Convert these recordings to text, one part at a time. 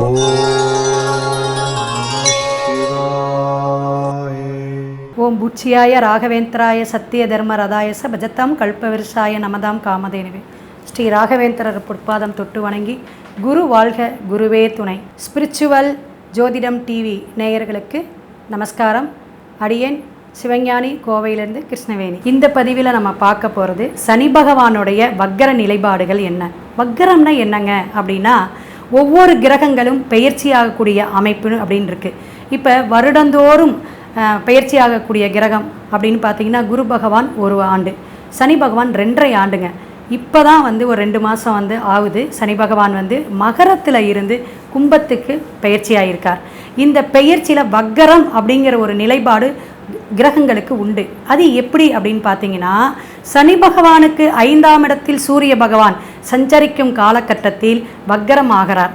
ஓம் புச்சியாய ராகவேந்திராய சத்திய தர்ம ரதாயச பஜத்தாம் கல்பவிருஷாய நமதாம் காமதேனுவே. ஸ்ரீ ராகவேந்திரர் பொற்பாதம் தொட்டு வணங்கி குரு வாழ்க குருவே துணை. ஸ்பிரிச்சுவல் ஜோதிடம் டிவி நேயர்களுக்கு நமஸ்காரம். அடியேன் சிவஞானி கோவையிலேருந்து கிருஷ்ணவேணி. இந்த பதிவில் நம்ம பார்க்க போகிறது சனி பகவானுடைய வக்கர நிலைப்பாடுகள் என்ன? வக்கரம்னா என்னங்க அப்படின்னா ஒவ்வொரு கிரகங்களும் பெயர்ச்சியாகக்கூடிய அமைப்பு அப்படின்னு இருக்குது இப்போ வருடந்தோறும் அஹ், பெயர்ச்சியாகக்கூடிய கிரகம் அப்படின்னு பார்த்தீங்கன்னா குரு பகவான் ஒரு ஆண்டு சனி பகவான் ரெண்டரை ஆண்டுங்க. இப்போ தான் வந்து ஒரு ரெண்டு மாதம் வந்து ஆகுது. சனி பகவான் வந்து மகரத்தில் இருந்து கும்பத்துக்கு பெயர்ச்சி இந்த பெயர்ச்சியில் வக்கரம் அப்படிங்கிற ஒரு நிலைப்பாடு கிரகங்களுக்கு உண்டு. அது எப்படி அப்படின்னு பார்த்தீங்கன்னா சனி பகவானுக்கு ஐந்தாம் இடத்தில் சூரிய பகவான் சஞ்சரிக்கும் காலகட்டத்தில் வக்கரமாகிறார்.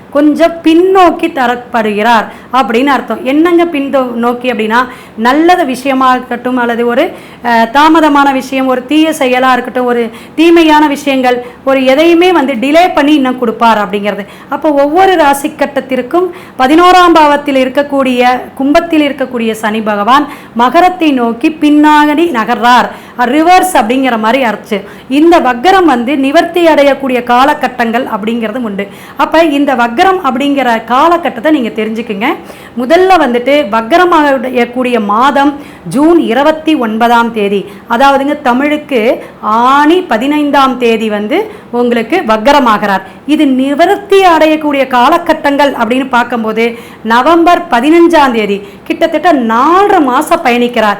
கொஞ்சம் பின்னோக்கி தரப்படுகிறார் அப்படின்னு அர்த்தம். என்னங்க பின்தோ நோக்கி அப்படின்னா நல்லத விஷயமா இருக்கட்டும் அல்லது ஒரு தாமதமான விஷயம் ஒரு தீய செயலாக இருக்கட்டும் ஒரு தீமையான விஷயங்கள் ஒரு எதையுமே வந்து டிலே பண்ணி இன்னும் கொடுப்பார் அப்படிங்கிறது. அப்போ ஒவ்வொரு ராசி கட்டத்திற்கும் பதினோராம் பாவத்தில் இருக்கக்கூடிய கும்பத்தில் இருக்கக்கூடிய சனி பகவான் மகரத்தை நோக்கி பின்னாடி நகர்றார். ரிவர்ஸ் அப்படிங்கிற மாதிரி அர்ச்சு. இந்த வக்கரம் வந்து நிவர்த்தி அடையக்கூடிய காலகட்டங்கள் அப்படிங்கிறதும் உண்டு. அப்போ இந்த வக்கரம் அப்படிங்கிற காலகட்டத்தை நீங்கள் தெரிஞ்சுக்குங்க. முதல்ல வந்துட்டு வக்கரமாகக்கூடிய மாதம் ஜூன் இருபத்தி ஒன்பதாம் தேதி. அதாவதுங்க தமிழுக்கு ஆணி பதினைந்தாம் தேதி வந்து உங்களுக்கு வக்கரமாகிறார் இது நிவர்த்தி அடையக்கூடிய காலகட்டங்கள் அப்படின்னு பார்க்கும்போது நவம்பர் பதினஞ்சாம் தேதி. கிட்டத்தட்ட நாலரை மாதம் பயணிக்கிறார்.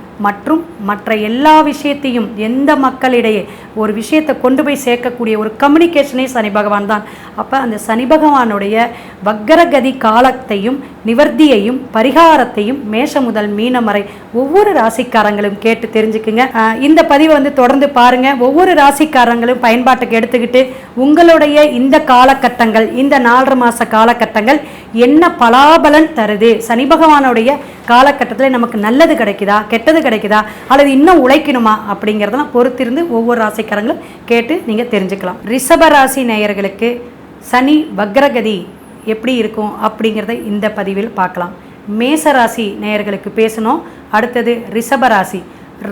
மற்றும் மற்ற எல்லா விஷயத்தையும் எந்த மக்களிடையே ஒரு விஷயத்தை கொண்டு போய் சேர்க்கக்கூடிய ஒரு கம்யூனிகேஷனே சனி பகவான் தான். அப்போ அந்த சனி பகவானுடைய வக்கரகதி காலத்தையும் நிவர்த்தியையும் பரிகாரத்தையும் மேஷ முதல் மீனம் வரை ஒவ்வொரு ராசிக்காரங்களும் கேட்டு தெரிஞ்சுக்குங்க. இந்த பதிவை வந்து தொடர்ந்து பாருங்க. ஒவ்வொரு ராசிக்காரங்களும் பயன்பாட்டுக்கு எடுத்துக்கிட்டு உங்களுடைய இந்த காலகட்டங்கள் இந்த நாலரை மாத காலகட்டங்கள் என்ன பலாபலன் தருது? சனி பகவானுடைய காலகட்டத்தில் நமக்கு நல்லது கிடைக்குதா? கெட்டது கிடைக்குதா அல்லது இன்னும் உழைக்கணுமா? அப்படிங்கிறதெல்லாம் பொறுத்திருந்து ஒவ்வொரு ராசிக்காரங்களும் கேட்டு நீங்கள் தெரிஞ்சுக்கலாம். ரிஷப ராசி நேயர்களுக்கு சனி வக்ரகதி எப்படி இருக்கும் அப்படிங்கிறத இந்த பதிவில் பார்க்கலாம். மேச ராசி நேயர்களுக்கு பேசணும். அடுத்தது ரிஷப ராசி.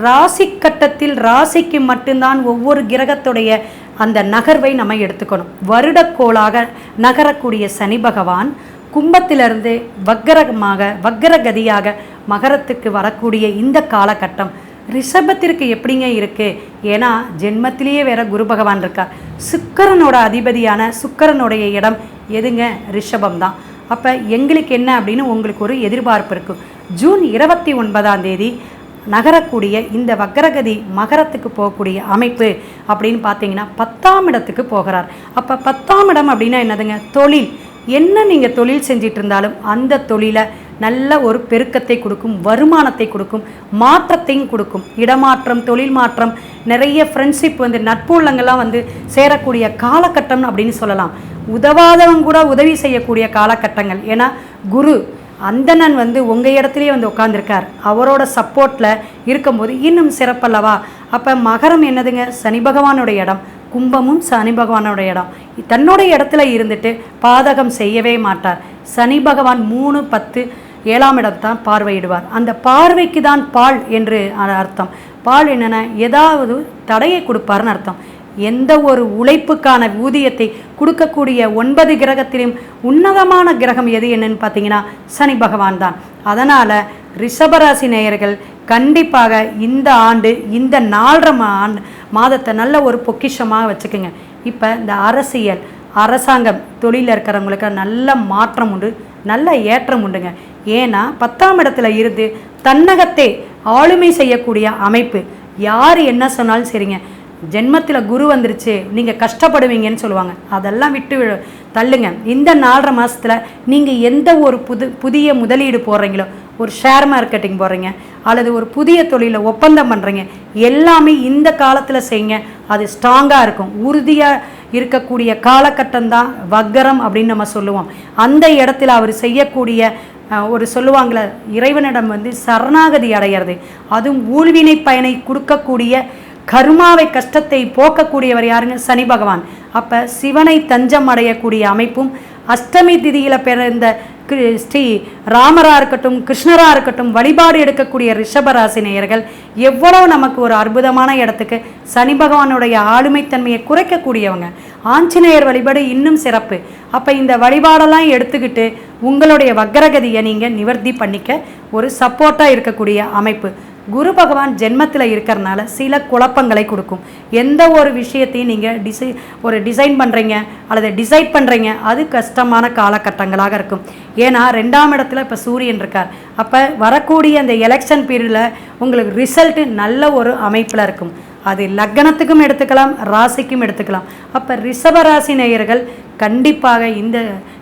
ராசி கட்டத்தில் ராசிக்கு மட்டும்தான் ஒவ்வொரு கிரகத்துடைய அந்த நகர்வை நம்ம எடுத்துக்கணும். வருடக்கோளாக நகரக்கூடிய சனி பகவான் கும்பத்திலிருந்து வக்கரமாக வக்கரகதியாக மகரத்துக்கு வரக்கூடிய இந்த காலகட்டம் ரிஷபத்திற்கு எப்படிங்க இருக்கு? ஏன்னா ஜென்மத்திலேயே வேற குரு பகவான் இருக்கார். சுக்கரனோட அதிபதியான சுக்கரனுடைய இடம் எதுங்க? ரிஷபம் தான் அப்போ எங்களுக்கு என்ன அப்படின்னு உங்களுக்கு ஒரு எதிர்பார்ப்பு இருக்கும். ஜூன் இருபத்தி ஒன்பதாம் தேதி நகரக்கூடிய இந்த வக்ரகதி மகரத்துக்கு போகக்கூடிய அமைப்பு அப்படின்னு பார்த்தீங்கன்னா பத்தாம் இடத்துக்கு போகிறார். அப்போ பத்தாம் இடம் அப்படின்னா என்னதுங்க? தொழில். என்ன நீங்கள் தொழில் செஞ்சிட்டு இருந்தாலும் அந்த தொழிலை நல்ல ஒரு பெருக்கத்தை கொடுக்கும் வருமானத்தை கொடுக்கும் மாற்றத்தையும் கொடுக்கும். இடமாற்றம் தொழில் மாற்றம் நிறைய ஃப்ரெண்ட்ஷிப் வந்து நட்பு உள்ளங்கள்லாம் வந்து சேரக்கூடிய காலகட்டம் அப்படின்னு சொல்லலாம். உதவாதவங்க கூட உதவி செய்யக்கூடிய காலகட்டங்கள். ஏன்னா குரு அந்தணன் வந்து உங்கள் இடத்துலையே வந்து உட்காந்துருக்கார் அவரோட சப்போர்ட்டில் இருக்கும்போது இன்னும் சிறப்பல்லவா? அப்போ மகரம் என்னதுங்க? சனி பகவானோட இடம். கும்பமும் சனி பகவானோட இடம். தன்னோட இடத்துல இருந்துட்டு பாதகம் செய்யவே மாட்டார். சனி பகவான் மூணு பத்து ஏழாம் இடத்தான் பார்வையிடுவார். அந்த பார்வைக்கு தான் பால் என்று அர்த்தம். பால் என்னென்ன? ஏதாவது தடையை கொடுப்பார்னு அர்த்தம். எந்த ஒரு உழைப்புக்கான ஊதியத்தை கொடுக்கக்கூடிய ஒன்பது கிரகத்திலும் உன்னதமான கிரகம் எது என்னன்னு பார்த்தீங்கன்னா சனி பகவான் தான். அதனால் ரிஷபராசி நேயர்கள் கண்டிப்பாக இந்த ஆண்டு இந்த நாலரை மா மாதத்தை நல்ல ஒரு பொக்கிஷமாக வச்சுக்கோங்க. இப்போ இந்த அரசியல் அரசாங்கம் தொழிலில் இருக்கிறவங்களுக்கு நல்ல மாற்றம் உண்டு நல்ல ஏற்றம் உண்டுங்க. ஏன்னா பத்தாம் இடத்துல இருந்து தன்னகத்தே ஆளுமை செய்யக்கூடிய அமைப்பு. யார் என்ன சொன்னாலும் சரிங்க. ஜென்மத்தில் குரு வந்துருச்சு நீங்கள் கஷ்டப்படுவீங்கன்னு சொல்லுவாங்க. அதெல்லாம் விட்டு தள்ளுங்க. இந்த நாலரை மாதத்தில் நீங்கள் எந்த ஒரு புது புதிய முதலீடு போடுறீங்களோ ஒரு ஷேர் மார்க்கெட்டிங் போடுறீங்க அல்லது ஒரு புதிய தொழிலை ஒப்பந்தம் பண்ணுறீங்க எல்லாமே இந்த காலத்தில் செய்யுங்க. அது ஸ்ட்ராங்காக இருக்கும். உறுதியாக இருக்கக்கூடிய காலகட்டம் தான் வக்கரம் அப்படின்னு நம்ம சொல்லுவோம். அந்த இடத்துல அவர் செய்யக்கூடிய ஒரு சொல்லுவாங்களே இறைவனிடம் வந்து சரணாகதி அடையிறது. அதுவும் ஊழ்வினை பயனை கொடுக்கக்கூடிய கர்மாவை கஷ்டத்தை போக்கக்கூடியவர் யாருங்க சனி பகவான். அப்போ சிவனை தஞ்சம் அடையக்கூடிய அமைப்பும் அஷ்டமி திதியில் பிறந்த ஸ்ரீ ராமராக இருக்கட்டும் கிருஷ்ணராக இருக்கட்டும் வழிபாடு எடுக்கக்கூடிய ரிஷபராசி நேயர்கள் எவ்வளோ நமக்கு ஒரு அற்புதமான இடத்துக்கு சனி பகவானுடைய ஆளுமைத்தன்மையை குறைக்கக்கூடியவங்க. ஆஞ்சநேயர் வழிபாடு இன்னும் சிறப்பு. அப்போ இந்த வழிபாடெல்லாம் எடுத்துக்கிட்டு உங்களுடைய வக்ரகதியை நீங்கள் நிவர்த்தி பண்ணிக்க ஒரு சப்போர்ட்டாக இருக்கக்கூடிய அமைப்பு. குரு பகவான் ஜென்மத்தில் இருக்கிறனால சில குழப்பங்களை கொடுக்கும். எந்த ஒரு விஷயத்தையும் நீங்கள் டிசை ஒரு டிசைன் பண்ணுறீங்க அல்லது டிசைட் பண்ணுறீங்க அது கஷ்டமான காலகட்டங்களாக இருக்கும். ஏன்னா ரெண்டாம் இடத்துல இப்போ சூரியன் இருக்கார். அப்போ வரக்கூடிய அந்த எலெக்ஷன் பீரியடில் உங்களுக்கு ரிசல்ட்டு நல்ல ஒரு அமைப்பில் இருக்கும். அது லக்னத்துக்கும் எடுத்துக்கலாம் ராசிக்கும் எடுத்துக்கலாம். அப்போ ரிஷபராசி நேயர்கள் கண்டிப்பாக இந்த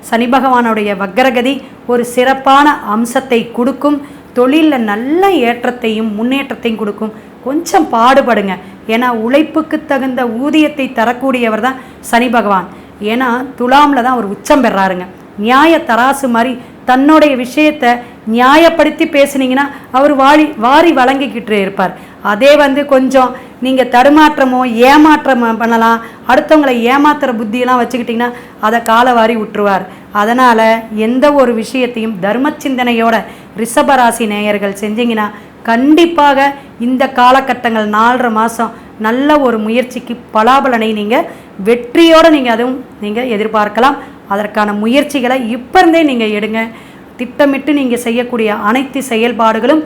சனி பகவானுடைய வக்ரகதி ஒரு சிறப்பான அம்சத்தை கொடுக்கும். தொழிலில் நல்ல ஏற்றத்தையும் முன்னேற்றத்தையும் கொடுக்கும். கொஞ்சம் பாடுபடுங்க. ஏன்னா உழைப்புக்கு தகுந்த ஊதியத்தை தரக்கூடியவர் தான் சனி பகவான். ஏன்னா துலாமில் தான் அவர் உச்சம் பெறாருங்க. நியாய தராசு மாதிரி தன்னுடைய விஷயத்தை நியாயப்படுத்தி பேசுனீங்கன்னா அவர் வாரி வாரி வழங்கிக்கிட்டு இருப்பார். அதே வந்து கொஞ்சம் நீங்கள் தடுமாற்றமோ ஏமாற்றமோ பண்ணலாம். அடுத்தவங்களை ஏமாத்துற புத்தியெல்லாம் வச்சுக்கிட்டிங்கன்னா அதை காலை வாரி விட்டுருவார் அதனால் எந்த ஒரு விஷயத்தையும் தர்ம சிந்தனையோட ரிஷபராசி நேயர்கள் செஞ்சீங்கன்னா கண்டிப்பாக இந்த காலகட்டங்கள் நாலரை மாதம் நல்ல ஒரு முயற்சிக்கு பலாபலனை நீங்கள் வெற்றியோடு நீங்கள் அதுவும் நீங்கள் எதிர்பார்க்கலாம். அதற்கான முயற்சிகளை இப்போ இருந்தே நீங்கள் எடுங்க. திட்டமிட்டு நீங்கள் செய்யக்கூடிய அனைத்து செயல்பாடுகளும்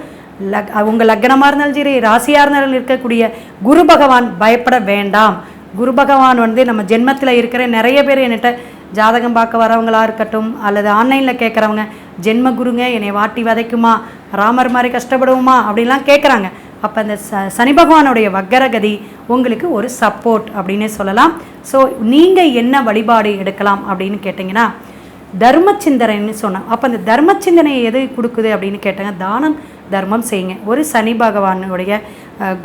லக் உங்கள் லக்னமாக இருந்தாலும் சரி ராசியாக இருந்தாலும் இருக்கக்கூடிய குரு பகவான் பயப்பட வேண்டாம். குரு பகவான் வந்து நம்ம ஜென்மத்தில் இருக்கிற நிறைய பேர் என்கிட்ட ஜாதகம் பார்க்க வரவங்களாக இருக்கட்டும் அல்லது ஆன்லைனில் கேட்குறவங்க ஜென்ம குருங்க என்னை வாட்டி வதைக்குமா? ராமர் மாதிரி கஷ்டப்படுவோமா? அப்படின்லாம் கேட்குறாங்க அப்போ அந்த ச சனி பகவானுடைய வக்கரகதி உங்களுக்கு ஒரு சப்போர்ட் அப்படின்னே சொல்லலாம். ஸோ நீங்கள் என்ன வழிபாடு எடுக்கலாம் அப்படின்னு கேட்டிங்கன்னா தர்ம சிந்தனைன்னு சொன்னேன் அப்போ அந்த தர்ம சிந்தனை எது கொடுக்குது அப்படின்னு கேட்டாங்க தானம் தர்மம் செய்யுங்க. ஒரு சனி பகவானுடைய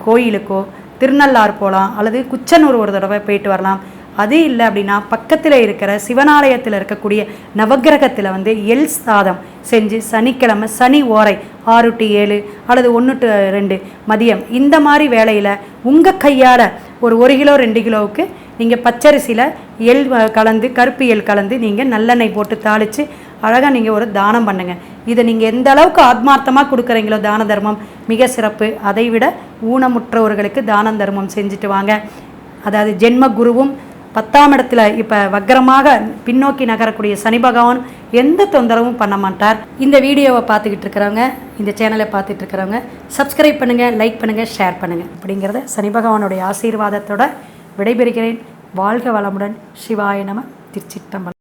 கோயிலுக்கோ திருநள்ளார் போகலாம் அல்லது குச்சனூர் ஒரு தடவை போயிட்டு வரலாம். அது இல்லை அப்படின்னா பக்கத்தில் இருக்கிற சிவனாலயத்தில் இருக்கக்கூடிய நவக்கிரகத்தில் வந்து எல் சாதம் செஞ்சு சனிக்கிழமை சனி ஓரை ஆறு டு ஏழு அல்லது ஒன்று டு ரெண்டு மதியம். இந்த மாதிரி வேலையில் உங்கள் கையால் ஒரு ஒரு கிலோ ரெண்டு கிலோவுக்கு நீங்கள் பச்சரிசியில் எள் வ- கலந்து கருப்பு எள் கலந்து நீங்கள் நல்லெண்ணெய் போட்டு தாளித்து அழகாக நீங்கள் ஒரு தானம் பண்ணுங்கள் இதை நீங்கள் எந்த அளவுக்கு ஆத்மார்த்தமாக கொடுக்குறீங்களோ தான தர்மம் மிக சிறப்பு. அதை விட ஊனமுற்றவர்களுக்கு தான தர்மம் செஞ்சுட்டு வாங்க. அதாவது ஜென்ம குருவும் பத்தாம் இடத்துல இப்போ வக்கரமாக பின்னோக்கி நகரக்கூடிய சனி பகவான் எந்த தொந்தரவும் பண்ண மாட்டார். இந்த வீடியோவை பார்த்துக்கிட்டு இருக்கிறவங்க இந்த சேனலை பார்த்துட்டு இருக்கிறவங்க சப்ஸ்கிரைப் பண்ணுங்கள் லைக் பண்ணுங்கள் ஷேர் பண்ணுங்கள் அப்படிங்கிறத சனி பகவானுடைய ஆசீர்வாதத்தோட விடைபெறுகிறேன். வாழ்க வளமுடன். சிவாய நம. திருச்சிட்டம்பலம்